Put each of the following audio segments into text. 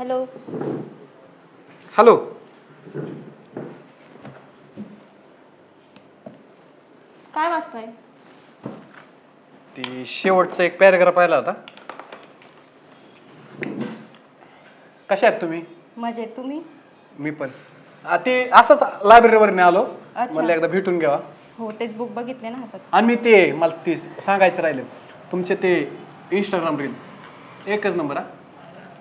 Hello. Hello. काय वाचताय ती शेवटचा एक पॅराग्राफ पाहिला होता. कशा आहेत तुम्ही? मजेत. तुम्ही? मी पण. आ, ते असंच लायब्ररीवरने आलो. अच्छा. म्हणलं एकदा भेटून घ्यावा. हो तेच बुक बघितले ना हातात. आणि मी ते मला ते सांगायचं राहिलं. तुमचे ते इंस्टाग्राम रील एकच नंबर हा.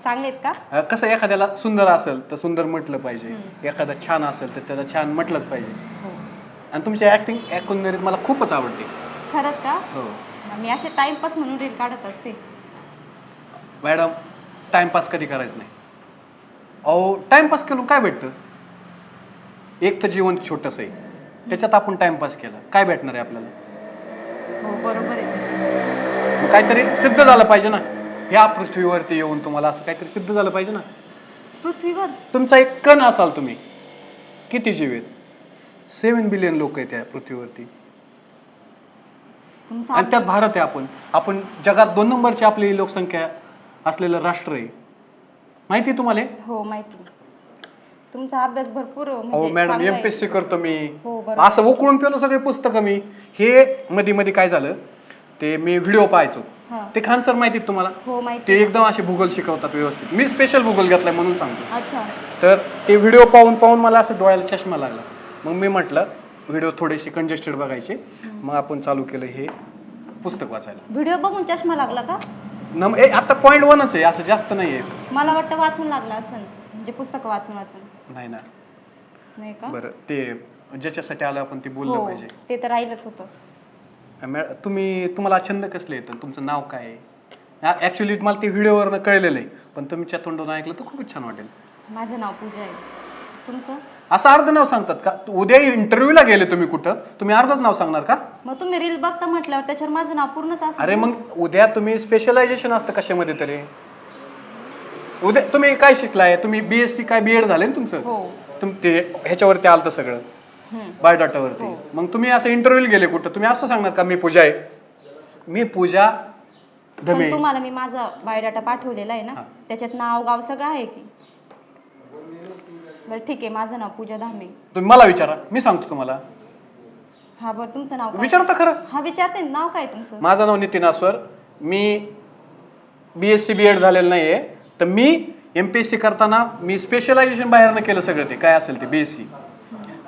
चांगले आहेत का? अ, कसं एखाद्याला सुंदर असेल तर सुंदर म्हटलं पाहिजे. एखादा छान असेल तर त्याला छान म्हटलंच पाहिजे. हो. आणि तुमची ॲक्टिंग एकंदरीत मला खूपच आवडते. खरंच का? हो. मी असे टाइमपास म्हणून रील काढत असते. मॅडम टाइमपास कधी करायचं नाही. अहो टाइमपास करून काय भेटतं? एक तर जीवन छोटंसं आहे. त्याच्यात आपण टाइमपास केला काय भेटणार आहे आपल्याला? हो बरोबर आहे. मग काहीतरी सिद्ध झालं पाहिजे ना. ह्या पृथ्वीवरती येऊन तुम्हाला असं काहीतरी सिद्ध झालं पाहिजे ना. पृथ्वीवर? तुमचा एक कण असाल तुम्ही. किती जीव आहेत? सेवन बिलियन लोक आहेत त्या पृथ्वीवरती. तुमचा आणि त्यात भारत आहे आपण. आपण जगात दोन नंबरची आपली लोकसंख्या असलेलं राष्ट्र आहे. माहिती आहे तुम्हाला? हे? हो माहिती तुमचा अभ्यास भरपूर अहो म्हणजे मॅडम चांगला आहे. पी एस सी करतो मी. हो, बरोबर. असं उकळून पेलो सगळे पुस्तकं मी. हे मध्ये मध्ये काय झालं? ते मी व्हिडिओ पाहायचो. हा. ते खान सर माहिती तुम्हाला? हो माहिती ते एकदम असे भूगोल शिकवतात व्यवस्थित. मी स्पेशल भूगोल घेतलाय म्हणून सांगतो. अच्छा. तर ते व्हिडिओ पाहून पाहून मला असं डोळ्याला चष्मा लागला. मग मी म्हटलं व्हिडिओ थोडेसे कंजेस्टेड बघायचे. मग आपण चालू केलं हे पुस्तक वाचायला. व्हिडिओ बघून चष्मा लागला का? नम ए आता पॉईंट वनच आहे. असं जास्त नाही आहे. मला वाटतं वाचून लागला असं म्हणजे पुस्तकं वाचून वाचून. नाही ना. नाही का? बरं ते ज्याच्यासाठी आलो आपण ते बोललं हो पाहिजे. ते तर राहीलच होतं. मॅ तुम्ही तुम्हाला छंद कसले येतं तुमचं नाव काय आहे? ॲक्च्युली मला ते व्हिडिओवरनं कळलेलं आहे पण तुमच्या तोंडून ऐकलं तर खूपच छान वाटेल. माझं नाव पूजा आहे. तुमचं? असं अर्ध नाव सांगतात का? उद्या इंटरव्ह्यूला गेले तुम्ही कुठं? तुम्ही अर्धच नाव सांगणार का? मग तुम्ही रील बघता म्हटल्यावर त्याच्यावर माझं नाव पूर्णच अरे मग उद्या तुम्ही स्पेशलायझेशन असतं कशामध्ये तरी? उद्या तुम्ही काय शिकलाय? तुम्ही बी एस सी काय बी एड झाले ना तुमचं? हो. तुम ते ह्याच्यावरती आलतं सगळं. बायोडाटावरती. हो. मग तुम्ही असं इंटरव्ह्यू गेले कुठं? तुम्ही असं सांगणार का मी पूजा आहे? मी पूजा धमे पण तुम्हाला मी माझा बायोडाटा पाठवलेला आहे ना. त्याच्यात नाव गाव सगळं आहे की? बरं ठीक आहे माझं नाव पूजा धामे. तुम्ही मला विचारा मी सांगतो तुम्हाला. हा बरं तुमचं नाव काय? विचारता खरं. हा विचारते ना, नाव काय तुमचं? माझं नाव नितीन आस्वर. मी B S C B Ed झालेलं नाही आहे तर मी एम पी एस सी करताना मी स्पेशलायझेशन बाहेरनं केलं सगळं ते. काय असेल ते बी एस सी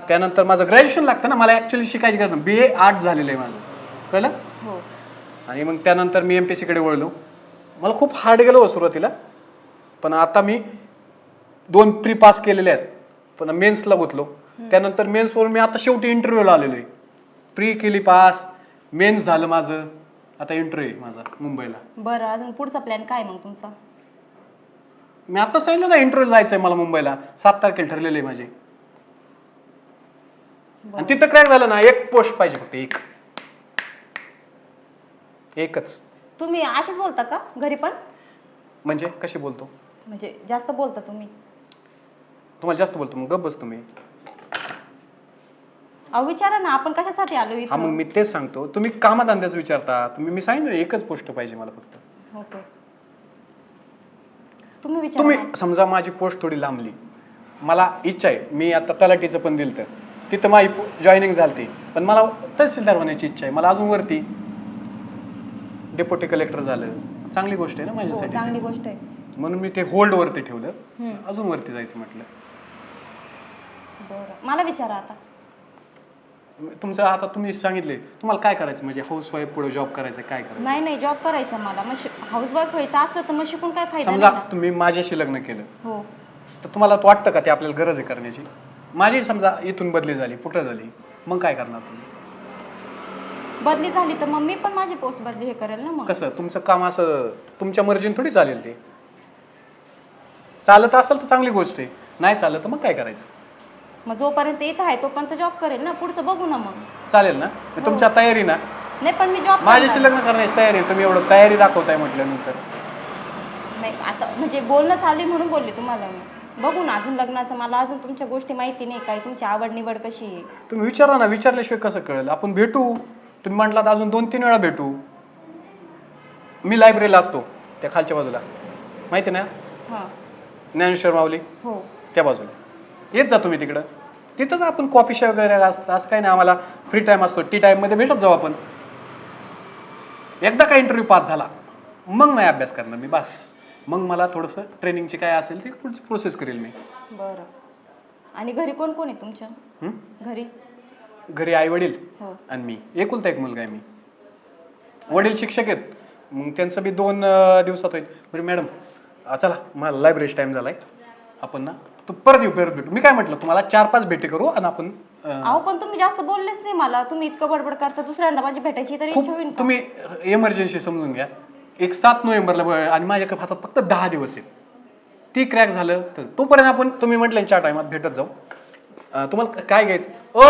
त्यानंतर माझं ग्रॅज्युएशन लागतं ना मला ॲक्च्युली शिकायची गरज बी ए आर्ट झालेलं आहे माझं. कळलं? हो. आणि मग त्यानंतर मी एम पी एस सीकडे वळलो. मला खूप हार्ड गेलो हो सुरुवातीला. पण आता मी दोन प्री पास केलेले आहेत. पण मेन्सला गुतलो. त्यानंतर मेन्सवरून मी आता शेवटी इंटरव्ह्यूला आलेलो आहे. प्री केली पास मेन्स झालं माझं. आता इंटरव्ह्यू आहे माझा मुंबईला. बरं अजून पुढचा प्लॅन काय मग तुमचा? मी आता सांगितलं ना इंटरव्ह्यू जायचं आहे मला मुंबईला. सात तारखेला ठरलेले आहे माझे. आणि तिथं क्रॅक झालं ना एक पोस्ट पाहिजे फक्त एक. एकच. तुम्ही असेच बोलता का घरी पण? म्हणजे कशी बोलतो? म्हणजे जास्त बोलता तुम्ही. तुम्हाला जास्त बोलतो मग गप बसतो मी अहो विचारा ना आपण कशासाठी आलो हा मग इथं? मी तेच सांगतो. तुम्ही कामाधंद्याच विचारता. तुम्ही मी सांगितलं एकच पोस्ट पाहिजे मला फक्त. ओके. तुम्ही विचारा तुम्ही. समजा माझी पोस्ट थोडी लांबली. मला इच्छा आहे मी आता तलाठीचं पण दिलं तर तिथं माझी जॉईनिंग झालती. पण मला तहसीलदार होण्याची इच्छा आहे. मला अजून वरती डेप्युटी कलेक्टर झालं. चांगली गोष्ट आहे ना हो माझ्यासाठी. चांगली ती. गोष्ट आहे. म्हणून मी ते होल्ड वरती ठेवलं. हम्म. अजून वरती जायचं म्हटलं. बरं. मला विचारा आता. तुमचं आता तुम्ही सांगितले. तुम्हाला काय करायचं? म्हणजे हाऊस वाईफ पुढे जॉब करायचं काय करायचं? नाही नाही जॉब करायचा मला. मग हाऊसवाईफ व्हायचं असलं तर मग शिकून काय फायदा समजा नाही ना. तुम्ही माझ्याशी लग्न केलं. हो. तर तुम्हाला वाटतं का ते आपल्याला गरज आहे करण्याची? माझी समजा इथून बदली झाली कुठं झाली मग काय करणार तुम्ही? बदली झाली तर मग मी पण माझी पोस्ट बदली हे करेल ना मग. कसं तुमचं काम असं तुमच्या मर्जीने थोडी चालेल ते. चालत असेल तर चांगली गोष्ट आहे नाही चालत तर मग काय करायचं? मग जोपर्यंत इथं आहे तोपर्यंत जॉब करेल ना पुढचं बघू ना मग. चालेल ना? मग तुमच्या तयारी ना? नाही पण मी जॉब माझ्याशी लग्न करण्याची तयारी आहे. तुम्ही एवढं तयारी दाखवताय म्हटल्यानंतर. नाही आता म्हणजे बोलणं चालू आहे म्हणून बोलले तुम्हाला मी. बघू ना अजून लग्नाचं मला अजून तुमच्या गोष्टी माहिती नाही काय तुमची आवड निवड कशी आहे. तुम्ही विचारा ना विचारल्याशिवाय कसं कळेल? आपण भेटू. तुम्ही म्हटलात अजून दोन तीन वेळा भेटू. मी लायब्ररीला असतो त्या खालच्या बाजूला. माहिती ना? हां. ज्ञानेश्वर माऊली? हो. त्या बाजूला. येत जा तुम्ही तिकडं. तिथंच आपण कॉफी शॉप वगैरे असतं असं काही नाही आम्हाला फ्री टाईम असतो. टी टाईममध्ये भेटत जाऊ आपण. एकदा का इंटरव्ह्यू पास झाला मग नाही अभ्यास करणार मी बस. मग मला थोडंसं ट्रेनिंगची काय असेल ते पुढची प्रोसेस करेल मी. बरं. आणि घरी कोण कोण आहे तुमच्या? हं? घरी? घरी आई वडील हो. आणि मी. एकुलता एक मुलगा आहे मी. वडील शिक्षक आहेत. मग त्यांचं बी दोन अं, दिवसात होईल. बरं मॅडम अं, चला मला लायब्ररीच टाईम झालाय. आपण ना तू परत येऊ परत भेटू. मी काय म्हटलं तुम्हाला चार पाच भेटी करू आणि आपण अं, अहो पण तुम्ही जास्त बोललेच नाही मला. तुम्ही इतकं बडबड करता. दुसऱ्यांदा माझी भेटायची तरी खूप इच्छा होईल का? तुम्ही एमर्जन्सी समजून घ्या. एक सात नोव्हेंबरला आणि माझ्याकडे हातात फक्त दहा दिवस आहेत. ती क्रॅक झालं तर तोपर्यंत आपण तुम्ही म्हटलं चार टायमात भेटत जाऊ. तुम्हाला काय घ्यायचं? ओ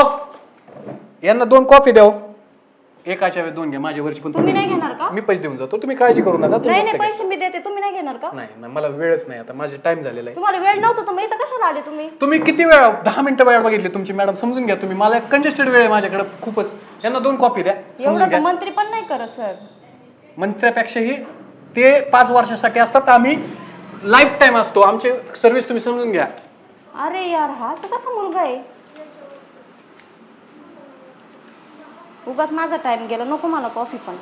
यांना दोन कॉफी द्याव एकाच्या वेळी दोन घ्या माझ्या वरची पण तुम्ही नाही घेणार का? मी पैसे देऊन जातो. तुम्ही काळजी करू नका नाही नाही. पैसे मी देते तुम्ही नाही घेणार का? नाही नाही, मला वेळच नाही आता माझे टाइम झालेला आहे. तुम्हाला वेळ नव्हता तर मग इथं कशाला आले तुम्ही? तुम्ही किती वेळ दहा मिनिटं वेळ बघितली तुमची मॅडम समजून घ्या तुम्ही. मला कंजेस्टेड वेळ आहे माझ्याकडे खूपच. यांना दोन कॉफी द्या एवढं मंत्री पण नाही करत सर. मंत्र्यापेक्षाही ते पाच वर्षासाठी असतात. आम्ही लाईफ टाईम असतो. आमचे सर्व्हिस तुम्ही समजून घ्या. अरे यार हा असं कसा मुलगा आहे? उगाच माझा टाइम गेला. नको मला कॉफी पण.